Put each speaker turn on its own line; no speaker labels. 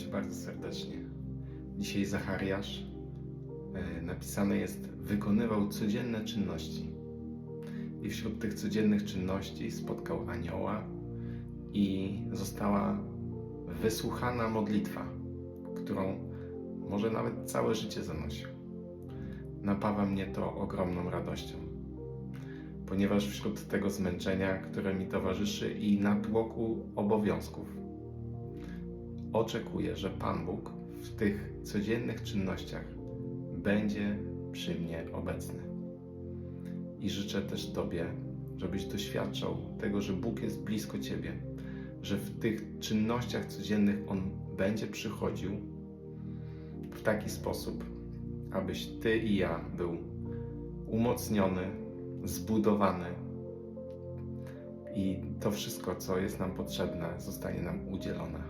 Cię bardzo serdecznie. Dzisiaj Zachariasz e, napisane jest wykonywał codzienne czynności. I wśród tych codziennych czynności spotkał anioła i została wysłuchana modlitwa, którą może nawet całe życie zanosił. Napawa mnie to ogromną radością, ponieważ wśród tego zmęczenia, które mi towarzyszy i natłoku obowiązków, oczekuję, że Pan Bóg w tych codziennych czynnościach będzie przy mnie obecny. I życzę też Tobie, żebyś doświadczał tego, że Bóg jest blisko Ciebie, że w tych czynnościach codziennych On będzie przychodził w taki sposób, abyś Ty i ja był umocniony, zbudowany i to wszystko, co jest nam potrzebne, zostanie nam udzielone.